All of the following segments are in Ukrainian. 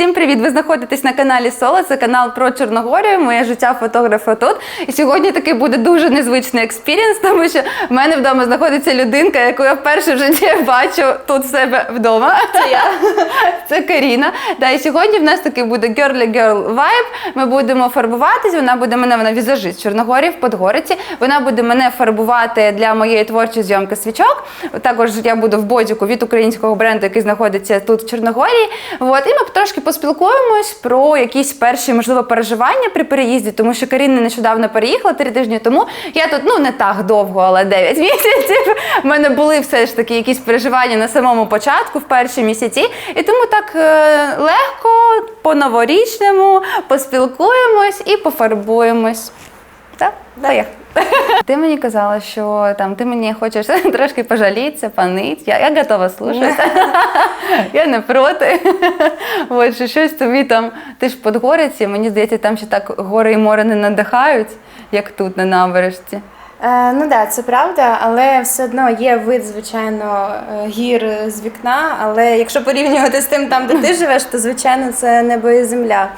Всім привіт! Ви знаходитесь на каналі Соло. Це канал про Чорногорію. Моє життя фотографа тут. І сьогодні такий буде дуже незвичний експірієнс, тому що в мене вдома знаходиться людинка, яку я вперше в житті бачу тут в себе вдома. Це я. Це Каріна. Да, і сьогодні в нас такий буде girly girl vibe. Ми будемо фарбуватись. Вона буде мене, вона візажист в Чорногорі в Подгориці. Вона буде мене фарбувати для моєї творчої зйомки свічок. Також я буду в бодіку від українського бренду, який знаходиться тут в Чорногорії. От, і ми трошки поспілкуємось про якісь перші, можливо, переживання при переїзді, тому що Каріна нещодавно переїхала три тижні тому. Я тут ну не так довго, але 9 місяців. У мене були все ж таки якісь переживання на самому початку, в перші місяці. І тому так е, легко, по-новорічному поспілкуємось і пофарбуємось. Так, поїхали. Ти мені казала, що там ти мені хочеш трошки пожалітися, панить. Я, я готова слухати. я не проти. От, що щось тобі там, ти ж в Подгориці, мені здається, там ще так гори і море не надихають, як тут на набережці. Е, ну так, да, це правда, але все одно є вид, звичайно, е, гір з вікна. Але якщо порівнювати з тим, там, де ти живеш, то звичайно це небо і земля.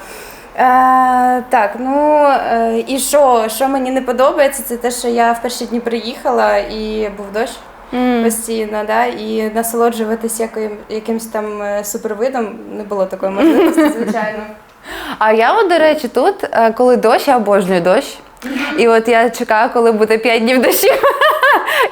Е, так, ну е, і що, що мені не подобається, це те, що я в перші дні приїхала і був дощ постійно, да, і насолоджуватись яким, якимсь там е, супервидом не було такої можливості, звичайно. А я, от, до речі, тут, е, коли дощ, я обожнюю дощ. І от я чекаю, коли буде 5 днів дощу.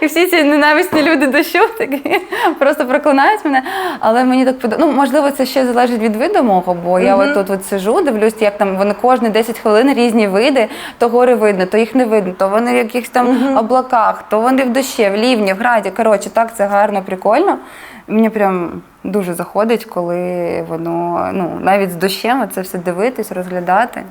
І всі ці ненависні люди дощу такі просто проклинають мене. Але мені так подобається. Ну, можливо, це ще залежить від виду мого, бо я от тут от сижу, дивлюсь, як там вони кожні 10 хвилин різні види, то гори видно, то їх не видно, то вони в якихось там облаках, то вони в дощі, в лівні, в граді. Коротше, так це гарно, прикольно. Мені прям дуже заходить, коли воно ну навіть з дощем це все дивитись, розглядати.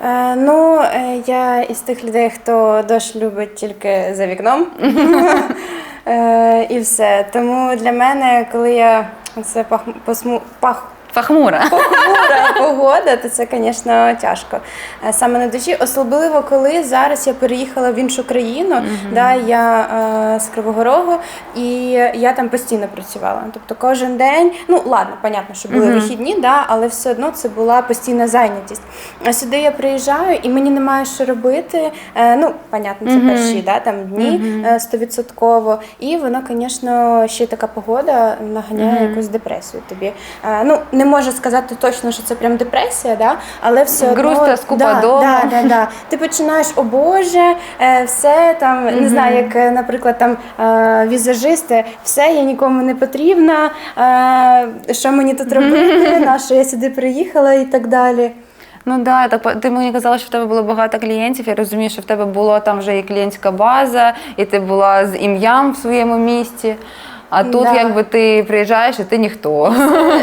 Е, ну, е, я із тих людей, хто дощ любить тільки за вікном. е, і все. Тому для мене, коли я це пах, посму, пах, Пахмура. похмура погода, то це, звісно, тяжко. Е, Саме на душі, особливо коли зараз я переїхала в іншу країну, да, я е, з Кривого Рогу, і я там постійно працювала. Тобто кожен день, ну ладно, понятно, що були вихідні, да, але все одно це була постійна зайнятість. А сюди я приїжджаю і мені немає що робити. Е, ну, понятно, це перші да, там, дні е, стовідсотково. І воно, звісно, ще така погода наганяє якусь депресію тобі. Е, ну, не можу сказати точно, що це прям депресія, да, але все одно. Грустя, скука да, дома. Да, да, да. Ти починаєш, о Боже, е, все там, не знаю, як, е, наприклад, там е, візажисти, все, я нікому не потрібна, що мені тут робити, на що я сюди приїхала і так далі. Ну да, так ти мені казала, що в тебе було багато клієнтів. Я розумію, що в тебе була там вже і клієнтська база, і ти була з ім'ям в своєму місті. А тут, Да. якби ти приїжджаєш, і ти ніхто.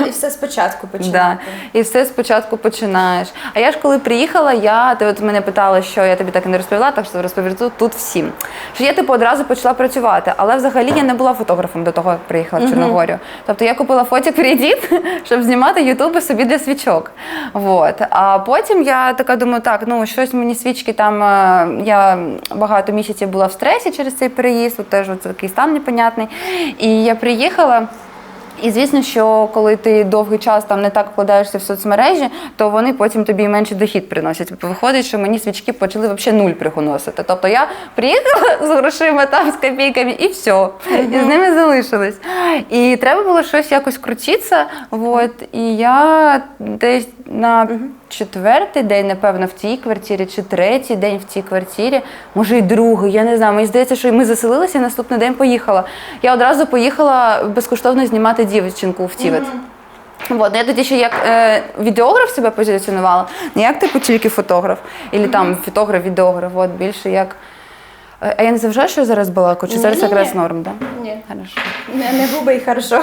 І все спочатку Да. І все спочатку починаєш. А я ж коли приїхала, я ти от мене питала, що я тобі так і не розповіла, так що розповідаю тут, всім. Що я типу одразу почала працювати, але взагалі я не була фотографом до того, як приїхала в Чорногорію. Тобто я купила фотик Reddit, щоб знімати ютуби собі для свічок. Вот. А потім я така думаю, так, ну щось мені свічки там. е, Я багато місяців була в стресі через цей переїзд, от теж от такий стан непонятний. І я приїхала. І звісно, що коли ти довгий час там не так вкладаєшся в соцмережі, то вони потім тобі менше дохід приносять. Виходить, що мені свічки почали взагалі нуль приносити. Тобто я приїхала з грошима там з копійками і все. І з ними залишились. І треба було щось якось крутитися. Вот. І я десь на четвертий день, напевно, в цій квартирі, чи третій день в цій квартирі, може і другий, я не знаю. Мені здається, що ми заселилися і наступний день поїхала. Я одразу поїхала безкоштовно знімати дівчинку в Тівет. Вот. Я тоді ще як е, відеограф себе позиціонувала, не як типу тільки фотограф, або там фотограф-відеограф, от більше як. Е, А я не завжди, що я зараз балаку, чи зараз Ні-ні-ні. якраз норм, так? Да? Ні. Хорошо. Не, не губи і хорошо.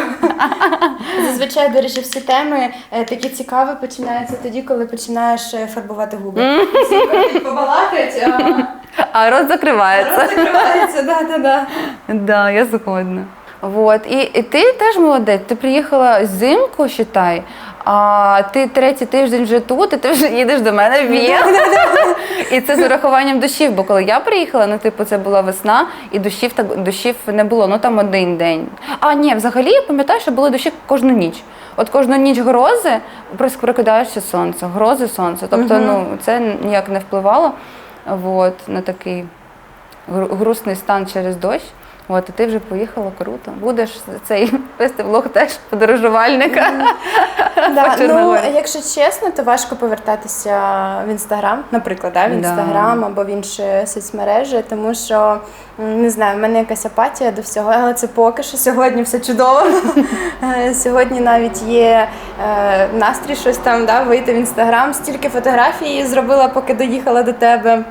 Зазвичай, до речі, всі теми е, такі цікаві починаються тоді, коли починаєш е, фарбувати губи. Всі хочуть побалакати, а А рот закривається. рот закривається, да, да, да. Да, я згодна. Вот. І, і ти теж молодець. Ти приїхала зимку, считай, а ти третій тиждень вже тут, і ти вже їдеш до мене в. І це з урахуванням дощів, бо коли я приїхала, ну типу це була весна, і дощів так дощів не було. Ну там один день. А ні, взагалі я пам'ятаю, що були дощі кожну ніч. От кожну ніч грози, просто прокидаєшся сонце, грози сонце. Тобто, ну це ніяк не впливало от, на такий грустний стан через дощ. От, і ти вже поїхала круто. Будеш цей вести влог теж подорожувальника. Да, ну, якщо чесно, то важко повертатися в інстаграм, наприклад, да, в інстаграм або в інші соцмережі, тому що не знаю, в мене якась апатія до всього, але це поки що сьогодні все чудово. Е, Сьогодні навіть є е, настрій щось там, да, вийти в інстаграм, стільки фотографій зробила, поки доїхала до тебе.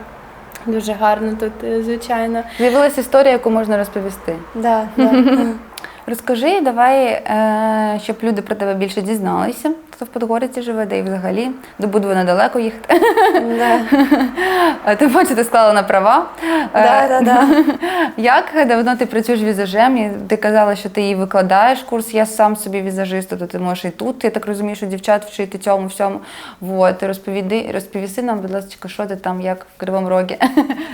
Дуже гарно тут, е, звичайно. З'явилася історія, яку можна розповісти. Да, да. Розкажи, давай, е, щоб люди про тебе більше дізналися, хто в Подгориці живе, де і взагалі до Будви недалеко їхати. Да. Е, Тим паче ти склала на права. Да, Е, да, да. Як давно ти працюєш візажем? І Ти казала, що ти її викладаєш курс, я сам собі візажист, то ти можеш і тут. Я так розумію, що дівчат вчити цьому всьому. Вот. Розповіди, розповіси нам, будь ласка, що ти там, як в Кривому Рогі.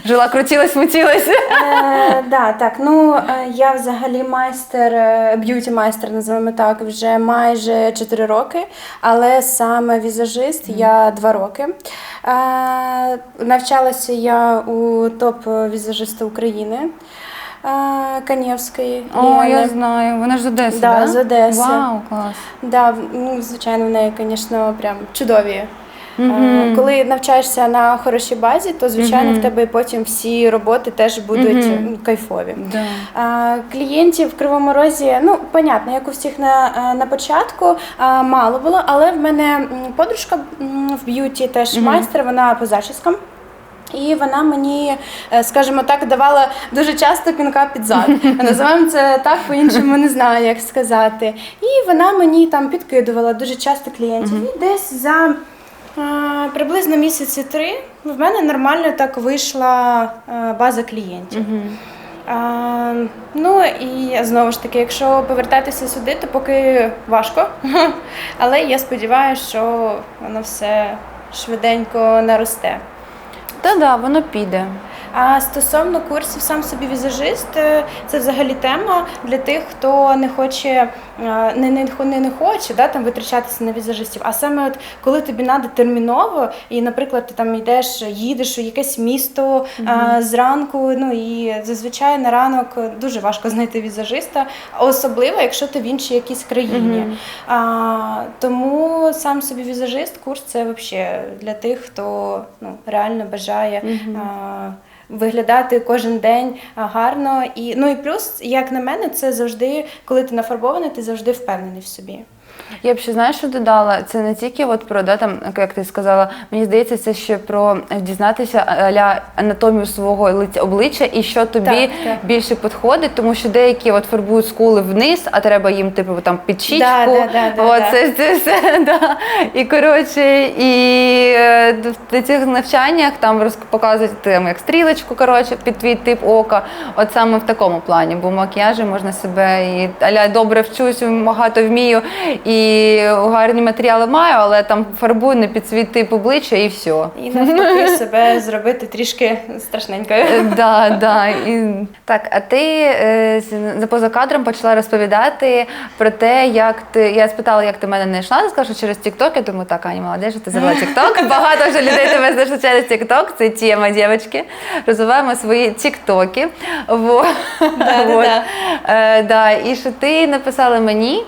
Жила, крутилась, мутилась. Е, да, так. Ну е, я взагалі майстер, е, б'юті майстер, називаємо так, вже майже 4 роки, але саме візажист я 2 роки. Е, навчалася я у топ візажиста України. е, Канєвської. О, Лєни. я знаю. Вона ж з Одеси, Да, да? з Одеси. Вау, клас. Да, ну, звичайно, в неї, звісно, прям чудові. Е, Коли навчаєшся на хорошій базі, то звичайно в тебе потім всі роботи теж будуть м, кайфові. Да. Клієнтів в Кривому Розі, ну понятно, як у всіх на, е, на початку мало було, але в мене подружка в б'юті теж майстер, вона по зачіскам. І вона мені, е, скажімо так, давала дуже часто пінка під зад. Називаємо це так, по-іншому не знаю, як сказати. І вона мені там підкидувала дуже часто клієнтів. І десь за е, приблизно місяці три в мене нормально так вийшла е, база клієнтів. А, ну і знову ж таки, якщо повертатися сюди, то поки важко. Але я сподіваюся, що воно все швиденько наросте. Та да, воно піде. А стосовно курсів сам собі візажист, е, це взагалі тема для тих, хто не хоче, е, не, не, не, не хоче да, там, витрачатися на візажистів. А саме от коли тобі треба терміново, і, наприклад, ти там йдеш, їдеш у якесь місто е, зранку, ну і зазвичай на ранок дуже важко знайти візажиста, особливо якщо ти в іншій якійсь країні. А, тому сам собі візажист, курс це взагалі для тих, хто ну, реально бажає. А, Виглядати кожен день гарно і ну і плюс, як на мене, це завжди, коли ти нафарбований, ти завжди впевнений в собі. Я б ще знаєш, що додала? Це не тільки от про да, там, як ти сказала, мені здається, це ще про е, дізнатися аля анатомію свого лиця обличчя і що тобі Так, так. більше підходить, тому що деякі от фарбують скули вниз, а треба їм типу там під щічку. Да, да, да, да, от, да. Це, це все, да. І коротше, і е, в цих навчаннях там показують там, як стрілочку, коротше, під твій тип ока. От саме в такому плані, бо в макіяжі можна себе і аля добре вчусь, багато вмію і гарні матеріали маю, але там фарбую не під свій тип обличчя і все. І навпаки себе зробити трішки страшненькою. Е, Да, да. І... Так, а ти е, за поза кадром почала розповідати про те, як ти. Я спитала, як ти мене знайшла, ти сказала, що через TikTok. Я думаю, так, Аня, молодець, що ти завела TikTok. Багато вже людей тебе знайшли через TikTok. Це тема, дівчатки. Розвиваємо свої тіктоки. Во. Вот. Е, да. І що ти написала мені.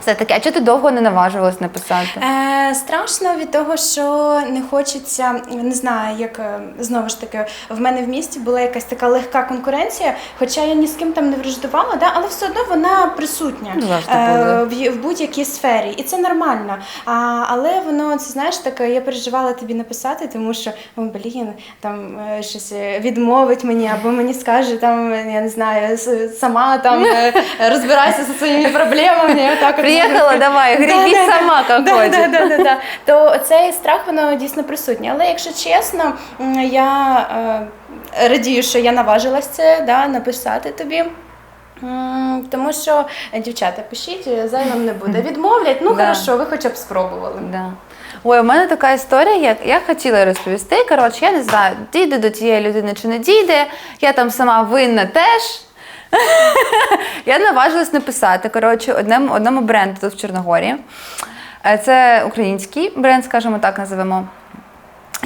Все таке, а чого ти довго не наважувалась написати? Е, страшно від того, що не хочеться, не знаю, як е, знову ж таки, в мене в місті була якась така легка конкуренція, хоча я ні з ким там не враждувала, да, але все одно вона присутня Ну, е, в, в будь-якій сфері, і це нормально. А, але воно, це знаєш, таке, я переживала тобі написати, тому що о, блін, там е, щось е, відмовить мені, або мені скаже там, я не знаю, сама там розбирайся зі своїми проблемами. отак от Приїхала, давай, грібіть сама, як хочеш. То цей страх воно дійсно присутній. Але якщо чесно, я е, радію, що я наважилась це да, написати тобі. Тому що дівчата пишіть, зайвим не буде. Відмовлять, ну Да. хорошо, ви хоча б спробували. Да. Ой, у мене така історія, як я хотіла розповісти. Коротше, я не знаю, дійде до тієї людини чи не дійде. Я там сама винна теж. Я наважилась написати коротше, одному, одному бренду тут в Чорногорії. Е, Це український бренд, скажімо так, називемо.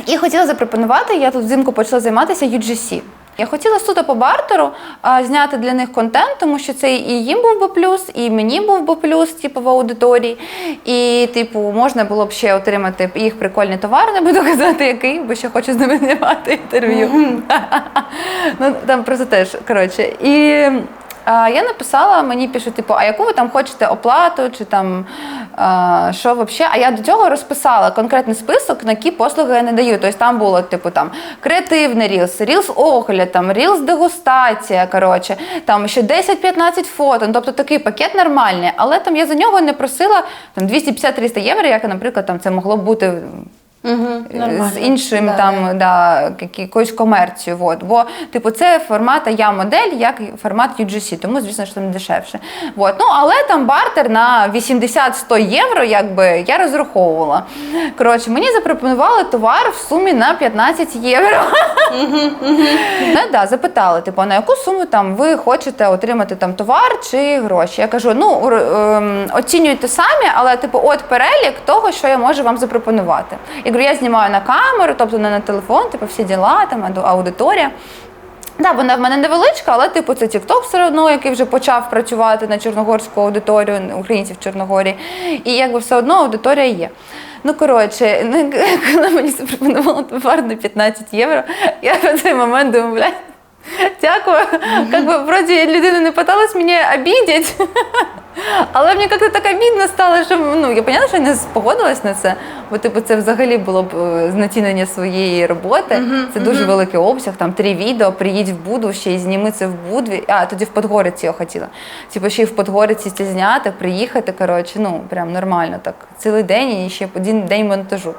І хотіла запропонувати, я тут взимку почала займатися UGC. Я хотіла суто по бартеру а, зняти для них контент, тому що це і їм був би плюс, і мені був би плюс, типу, в аудиторії. І, типу, можна було б ще отримати їх прикольний товар, не буду казати, який, бо ще хочу з ними знімати інтерв'ю. ну, там просто теж, коротше. І а, я написала, мені пишуть, типу, а яку ви там хочете оплату, чи там а, що взагалі? А я до цього розписала конкретний список, на які послуги я не даю. Тобто там було, типу, там креативний рілс, рілс огляд, там рілс дегустація, коротше, там ще 10-15 фото. Ну, тобто такий пакет нормальний. Але там я за нього не просила там 250-300 євро, як, наприклад, там це могло бути Угу, з іншим там да, якоюсь комерцією. От. Бо, типу, це формат я модель, як формат UGC, тому, звісно, що там дешевше. От. Ну, але там бартер на 80-100 євро, якби я розраховувала. Коротше, мені запропонували товар в сумі на 15 євро. Ну, да, запитали, типу, на яку суму там ви хочете отримати там товар чи гроші? Я кажу, ну ем, оцінюйте самі, але типу, от перелік того, що я можу вам запропонувати. Говорю, я знімаю на камеру, тобто не на телефон, типу, всі діла, там аудиторія. Да, вона в мене невеличка, але типу це TikTok все одно, який вже почав працювати на чорногорську аудиторію українців в Чорногорії. І якби все одно аудиторія є. Ну коротше, коли мені запропонували товар на 15 євро, я в цей момент думаю, блядь, дякую. Как бы вроде людина не пыталась мене обідять. Але мені як-то так обідно стало, що ну я поняла, що я не погодилась на це. Бо типу це взагалі було б е, знецінення своєї роботи. це дуже великий обсяг, там три відео, приїдь в Буду, ще й зніми це в Будві. А тоді в Подгориці я хотіла. Типу, ще й в Подгориці це зняти, приїхати. Коротше, ну прям нормально так. Цілий день і ще один день монтажу.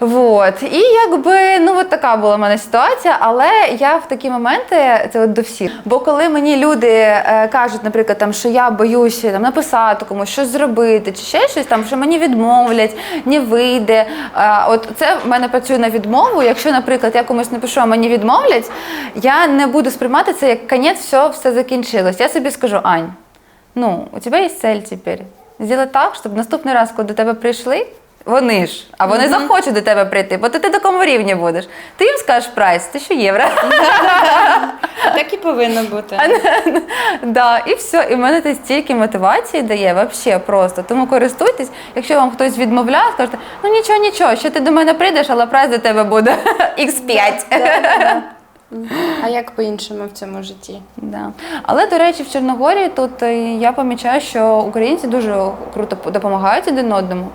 Вот. І якби ну от така була в мене ситуація, але я в такі моменти це от до всіх. Бо коли мені люди е, кажуть, наприклад, там, що я боюся там написати комусь щось зробити, чи ще щось там, що мені відмовлять, не вийде. Е, от це в мене працює на відмову. Якщо, наприклад, я комусь напишу, а мені відмовлять, я не буду сприймати це як конець, все, все закінчилось. Я собі скажу, Ань, ну у тебе є цель тепер. Зробити так, щоб наступний раз, коли до тебе прийшли. Вони ж, а вони захочуть до тебе прийти, бо ти, ти до кому рівні будеш. Ти їм скажеш прайс, тисячу євро. Так і повинно бути. да, і все. І в мене це стільки мотивації дає, взагалі просто. Тому користуйтесь, якщо вам хтось відмовляє, скажете, ну нічого, нічого, ще ти до мене прийдеш, але прайс до тебе буде X5. А як по-іншому в цьому житті? Да. Але, до речі, в Чорногорії тут е, я помічаю, що українці дуже круто допомагають один одному.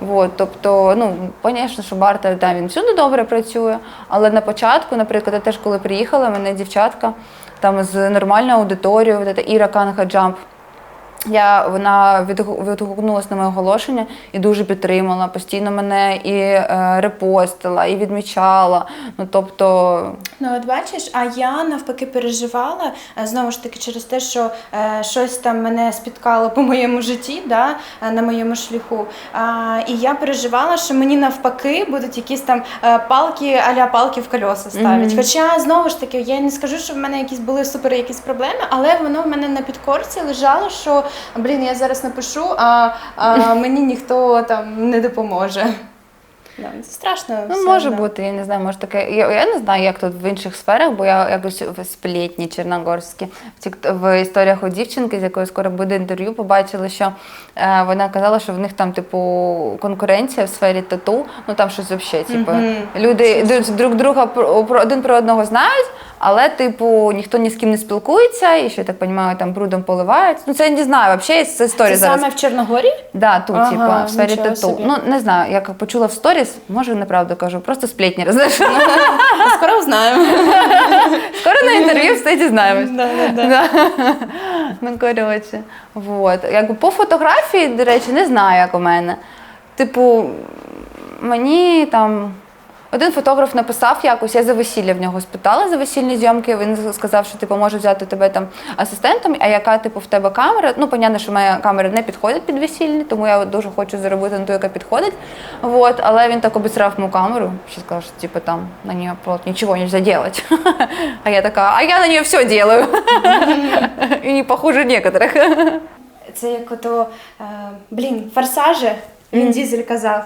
Вот, тобто, ну, звісно, що Барта да, він всюди добре працює, але на початку, наприклад, я теж коли приїхала, мене дівчатка там з нормальною аудиторією, от Іра Канга Джамп. Я вона відгу- відгукнулася на моє оголошення і дуже підтримала. Постійно мене і е, репостила, і відмічала. Ну тобто, Ну, от бачиш, а я навпаки переживала е, знову ж таки через те, що е, щось там мене спіткало по моєму житті, да, е, на моєму шляху. А, і я переживала, що мені навпаки будуть якісь там е, палки, аля палки в колеса ставлять. Хоча знову ж таки, я не скажу, що в мене якісь були супер якісь проблеми, але воно в мене на підкорці лежало, що блін, я зараз напишу, а, а мені ніхто там не допоможе. Да, це страшно. Ну, все може одно. бути, я не знаю, може таке. Я, я не знаю, як тут в інших сферах, бо я якось в сплетні чорногорські в, в історіях у дівчинки, з якою скоро буде інтерв'ю, побачила, що е, вона казала, що в них там, типу, конкуренція в сфері тату, ну там щось взагалі, типу, Мгм. люди друг, друг друга про, про- один про одного знають. Але, типу, ніхто ні з ким не спілкується, і що я так розумію, там брудом поливають. Ну це я не знаю, взагалі це історія Це зараз. саме в Чорногорії? Да, тут, Ага, типа, в сфері тату. собі. Ну, не знаю, як почула в сторіс, може неправду кажу, просто сплетні рознайшла. Скоро узнаємо. Скоро на інтерв'ю все дізнаємось. Ну, коротше. Вот. Якби по фотографії, до речі, не знаю, як у мене. Типу, мені там Один фотограф написав якось, я за весілля в нього спитала за весільні зйомки. Він сказав, що типу може взяти тебе там асистентом, а яка типу в тебе камера. Ну, понятно, що моя камера не підходить під весільні, тому я дуже хочу заробити на ту, яка підходить. Вот, але він так обісрав мою камеру, що сказав, що типу там на нее плот нічого нельзя делать. А я така, а я на нее все делаю. І не похуже некоторых. Це як ото, е, блін, форсажі, він дізель казав.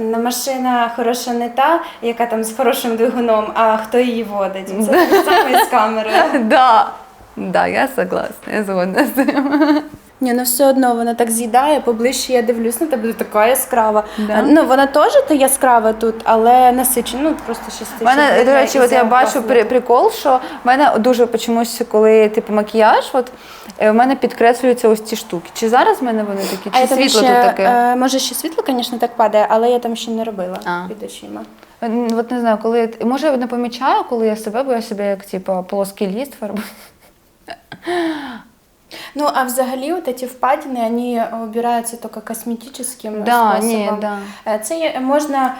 На машина хороша не та, яка там з хорошим двигуном, а хто її водить. Це так само і з камерою. Да. Да, я согласна, я згодна з цим. Ні, ну все одно вона так з'їдає, поближче я дивлюсь на тебе, така яскрава. Да. Ну вона теж то яскрава тут, але насичена, ну просто У мене, до речі, от я бачу при, при... прикол, що в мене дуже чомусь, коли типу макіяж, от е, в мене підкреслюються ось ці штуки. Чи зараз в мене вони такі, чи там світло ще, тут таке? е, може ще світло, звісно, так падає, але я там ще не робила А. під очима. От не знаю, коли я- може я не помічаю, коли я себе, бо я себе як типу, плоский ліст фарбую. Ну, а взагалі вот эти впадины, они убираются только косметическим Да, способом. ні, да. Е, Це можна,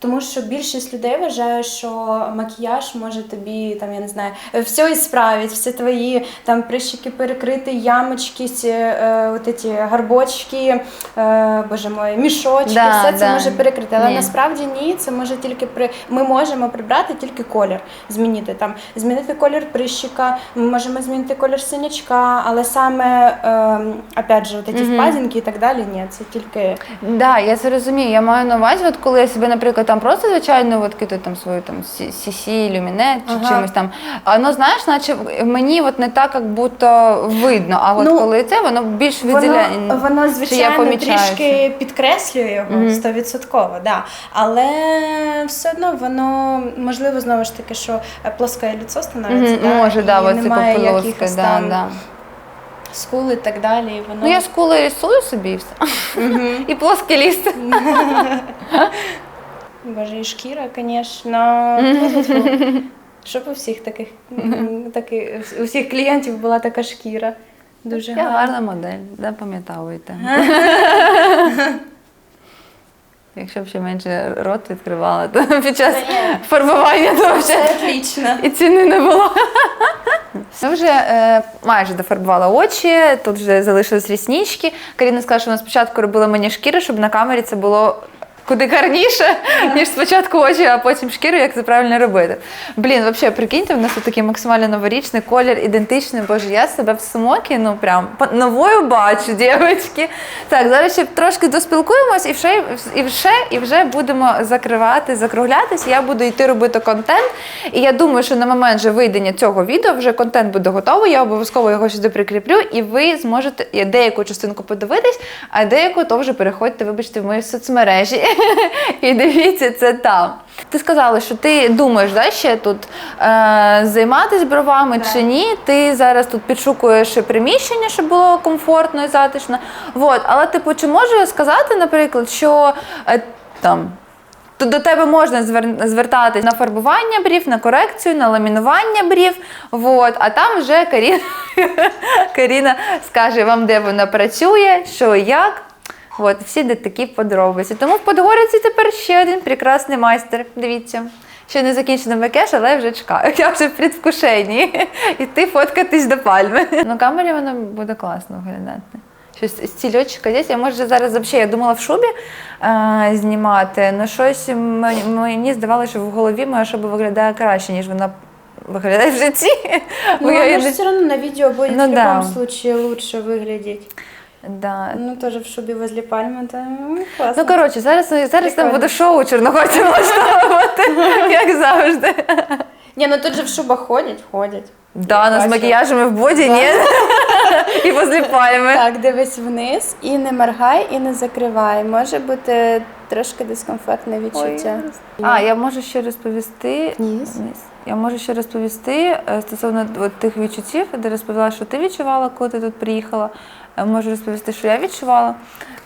тому що більшість людей вважає, що макіяж може тобі там, я не знаю, все ісправить, всі твої там прищики перекрити, ямочки, ці, е, от эти гарбочки, е, боже мой, мішочки, Да, все це да. може перекрити. Але Ні. насправді ні, це може тільки при ми можемо прибрати тільки колір, змінити там, змінити колір прищика, ми можемо змінити колір синячка, але саме е, опять же, от эти впадинки і так далі, ні, це тільки Да, я це розумію. Я маю на увазі, от коли я себе, наприклад, там просто звичайно от кидаю там свою там CC, люмінет чи Ага. чимось там. Воно знаєш, наче мені от не так, як будто видно. А от Ну, коли це, воно більш виділяє. Воно, воно що я звичайно, трішки підкреслює його стовідсотково, да. але все одно воно можливо знову ж таки, що е, плоске лицо становиться. Мгм, да, Може, і да, от немає якихось да, там да. скул і так далі. І воно... Ну я скули рисую собі і все. І плоский ліст. Боже, і шкіра, звісно. Щоб у всіх таких таки, у всіх клієнтів була така шкіра. Дуже Я гарна. гарна модель, запам'ятовуйте. Якщо б ще менше рот відкривала, то під час фарбування то вже отлично. і ціни не було. Я вже е, майже дофарбувала очі, тут вже залишились ріснички. Каріна сказала, що вона спочатку робила мені шкіру, щоб на камері це було. Куди гарніше, ніж спочатку очі, а потім шкіру, як це правильно робити. Блін, взагалі, прикиньте, в нас тут такий максимально новорічний колір, ідентичний. Боже, я себе в смокі, ну прям новою бачу, дівчатки. Так, зараз ще трошки доспілкуємось і вже, і вже, і вже будемо закривати, закруглятися. Я буду йти робити контент. І я думаю, що на момент же вийдення цього відео вже контент буде готовий. Я обов'язково його сюди прикріплю, і ви зможете деяку частинку подивитись, а деяку то вже переходьте, вибачте, в мої соцмережі. І дивіться це там. Ти сказала, що ти думаєш, да, ще тут е, займатися бровами Так. чи ні. Ти зараз тут підшукуєш приміщення, щоб було комфортно і затишно. Вот. Але типу, чи можу сказати, наприклад, що е, там. То до тебе можна звертатись на фарбування брів, на корекцію, на ламінування брів. Вот. А там вже Каріна, Каріна скаже вам, де вона працює, що і як. От, всі де такі подробиці. Тому в Подгорівці тепер ще один прекрасний майстер. Дивіться. Ще не закінчено макеш, але вже чекаю. Я вже в предвкушенні. Іти фоткатись до пальми. На камері воно буде класно виглядати. Щось з стільочка десь. Я може зараз взагалі я думала в шубі е, знімати, але щось мені, мені здавалося, що в голові моя шуба виглядає краще, ніж вона виглядає в житті. Бо Ну, я же не- все равно на видео будет Ну в да. любом случае лучше выглядеть. Да. Ну, тоже в шубе возле пальмы, это м, классно. Ну коротше, зараз зараз там Прикольно. буде шоу чорногорців влаштовувати, як завжди. Не, ну тут же в шубах ходять, ходять. Да, ну, з макіяжами в боді, ні. І возле пальми. Так, дивись вниз і не моргай, і не закривай. Може бути трошки дискомфортне відчуття. А, я можу ще розповісти. Ніс. Ніс. Я можу ще розповісти е, стосовно тих відчуттів, де розповіла, що ти відчувала, коли ти тут приїхала. Е, Можу розповісти, що я відчувала.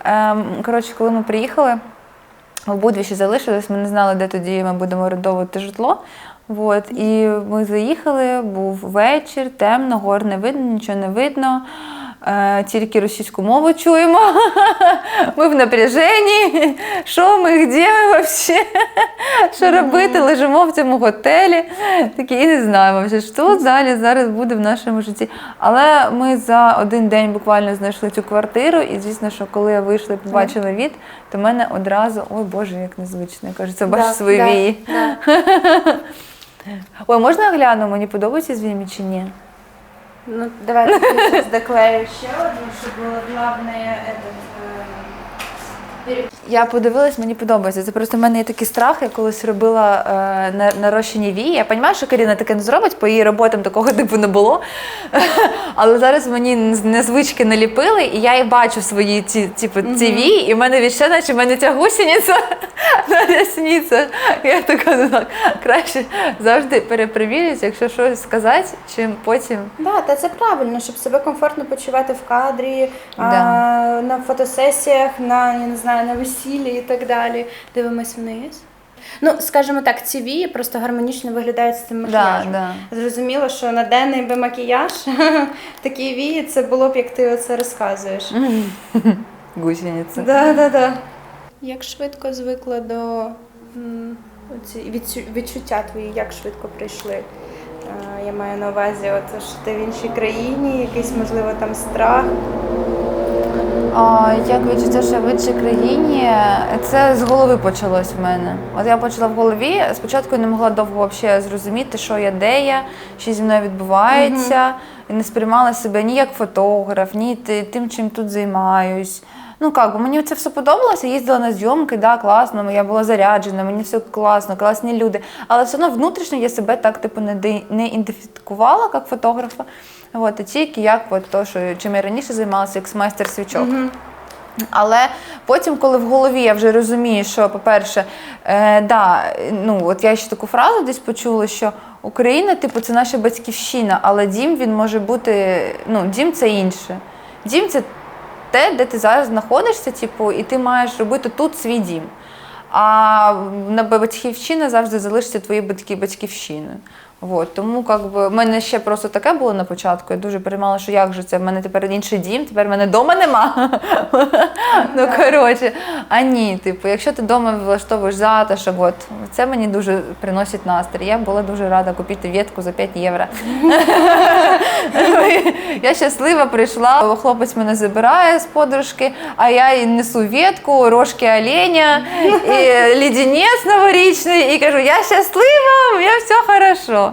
Ем, Коротше, коли ми приїхали, обидві ще залишились, ми не знали, де тоді ми будемо орендовувати житло. От, і ми заїхали, був вечір, темно, гор не видно, нічого не видно. Е, тільки російську мову чуємо. Ми в напряженні. Що ми, де ми вообще? Що робити? Лежимо в цьому готелі. Такі і не знаємо, що далі зараз буде в нашому житті. Але ми за один день буквально знайшли цю квартиру, і звісно, що коли я вийшла і побачила від, то в мене одразу, ой Боже, як незвично. Я кажу, це бачиш Да, свої да, вії. да. Ой, можна я гляну? Мені подобається з чи ні? Ну, давайте я сейчас доклею. Ще одну, було главне этот, е, Я подивилась, мені подобається. Це просто в мене є такий страх. Я колись робила е, на- нарощені вії. Я розумію, що Каріна таке не зробить, по її роботам такого типу не було. Але зараз мені незвички наліпили, і я і бачу свої ці, типу, ці вії, і в мене відчуття, наче в мене ця гусениця на рясниця. Я така, ну так, краще завжди перепровірюся, якщо щось сказати, чим потім. Да, та це правильно, щоб себе комфортно почувати в кадрі, а, на фотосесіях, на я не знаю, на весіллі і так далі. Дивимось вниз. Ну, скажімо так, ці вії просто гармонічно виглядають з цим Да, макіяжем. да. Зрозуміло, що на денний би макіяж такі вії, це було б, як ти оце розказуєш. Гусениця. Да, да, да. Як швидко звикла до відчуття твої, як швидко прийшли? Я маю на увазі, от що ти в іншій країні, якийсь можливо там страх. Як відчуття, що в іншій країні, це з голови почалось в мене. От я почала в голові. Спочатку не могла довго взагалі зрозуміти, що я де я, що зі мною відбувається. І не сприймала себе ні як фотограф, ні тим, чим тут займаюсь. Ну як, мені це все подобалося, їздила на зйомки, да, класно, я була заряджена, мені все класно, класні люди. Але все одно внутрішньо я себе так типу не ідентифікувала як фотографа. От, а тільки як от, то, що чим я раніше займалася, як майстер свічок. Але потім, коли в голові я вже розумію, що, по-перше, е, да, ну от я ще таку фразу десь почула, що Україна, типу, це наша батьківщина, але дім він може бути, ну, дім це інше. Дім це те, де ти зараз знаходишся, типу, і ти маєш робити тут свій дім. А на батьківщина завжди залишиться твої батьки батьківщиною. Вот. Тому как би, в мене ще просто таке було на початку. Я дуже переймала, що як же це, в мене тепер інший дім, тепер в мене вдома нема. ну, коротше, а ні, типу, якщо ти вдома влаштовуєш затишок, от, це мені дуже приносить настрій. Я була дуже рада купити ветку за 5 євро. Я щаслива прийшла, хлопець мене забирає з подружки, а я їй несу ветку, рожки оленя, і лідінець новорічний, і кажу, я щаслива, у мене все хорошо.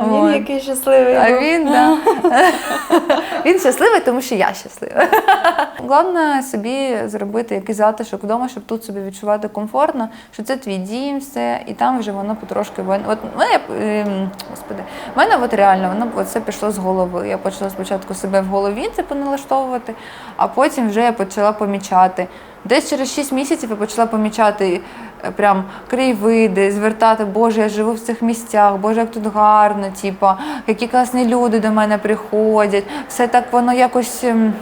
А він От. який щасливий. А він, да. він щасливий, тому що я щаслива. Головне собі зробити якийсь затишок вдома, щоб тут собі відчувати комфортно, що це твій дім, все, і там вже воно потрошки. От мене, ем, господи, в мене от реально воно от це пішло з голови. Я почала спочатку себе в голові це поналаштовувати, а потім вже я почала помічати. Десь через 6 місяців я почала помічати прям краєвиди, звертати, Боже, я живу в цих місцях, Боже, як тут гарно, типа, які класні люди до мене приходять. Все так воно якось. ем,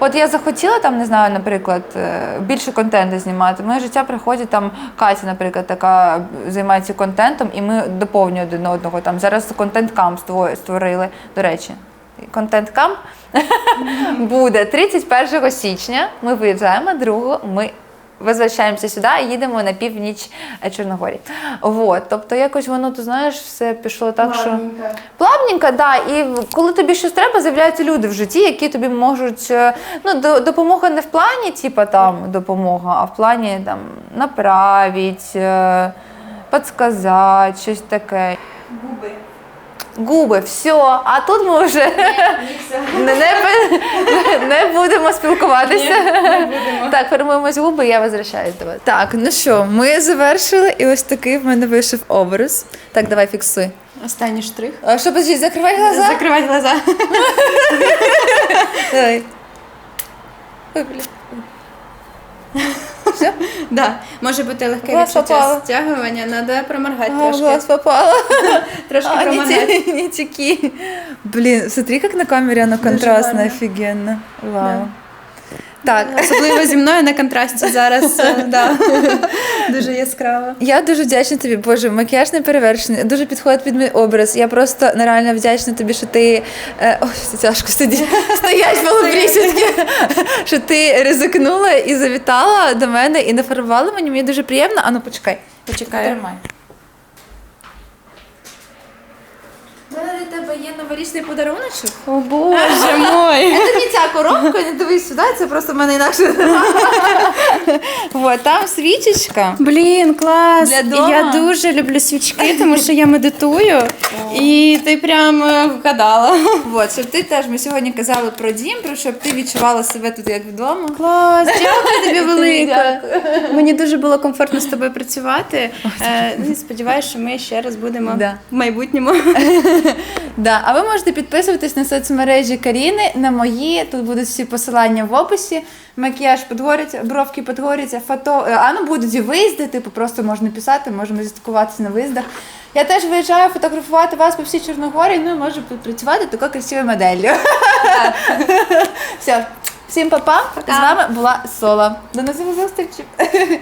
От я захотіла там, не знаю, наприклад, е, більше контенту знімати. Моє життя приходить там Катя, наприклад, така займається контентом, і ми доповнюємо один одного. Там зараз контент-камп ство- створили. До речі, контент-камп буде 31 січня. Ми виїжджаємо, 2 ми возвращаємося сюди і їдемо на північ Чорногорії. Вот. Тобто якось воно, ти знаєш, все пішло так, що. Ладненько. Плавненько, да. І коли тобі щось треба, з'являються люди в житті, які тобі можуть. е, Ну, до- допомога не в плані, типа там допомога, а в плані там направить, е, підсказати, щось таке. Губи. Губи, все. А тут ми вже не, не, не будемо спілкуватися. Так, формуємось губи, я возвращаюсь до вас. Так, ну що, ми завершили, і ось такий в мене вийшов образ. Так, давай фіксуй. Останній штрих. А що, подожди, закривай глаза. Закривати глаза. Давай. Ой, блін. Да. Може бути легке Глаз відчуття попала. стягування, треба проморгати А, в трошки. глаз попала. Трошки А, проморгати. не теки. Блин, смотри, как на камере оно контрастно, гарно. офигенно. Вау. Да. Так. Особливо зі мною на контрасті зараз. е, Да. Дуже яскраво. Я дуже вдячна тобі, Боже, макіяж не перевершений, дуже підходить під мій образ. Я просто нереально вдячна тобі, що ти. Е, ой, це тяжко сидіти. Стоять малобрісінки. Що ти ризикнула і завітала до мене і нафарбувала мені. Мені дуже приємно. Ану, почекай. Почекаю. Тримай. У мене для тебе є новорічний подаруночок. О боже мой. Це не ця коробка, не дивись сюди, це просто в мене інакше. Вот, там свічечка. Блін, клас! Для дома? Я дуже люблю свічки, тому що я медитую, і ти прям е, вгадала. Вот, щоб ти теж ми сьогодні казали про дім, про щоб ти відчувала себе тут як вдома. Клас, дякую тобі велике. Мені дуже було комфортно з тобою працювати. Е, ну, і що ми ще раз будемо Да. в майбутньому. Да. А ви можете підписуватись на соцмережі Каріни, на мої. Тут будуть всі посилання в описі. Макіяж підгориться, бровки підгоряться, фото. А ну будуть і виїзди, типу просто можна писати, можемо зіткуватися на виїздах. Я теж виїжджаю фотографувати вас по всій Чорногорії, ну і можу працювати такою красивою моделлю. Все, всім па-па. З вами була Сола. До нових зустрічей.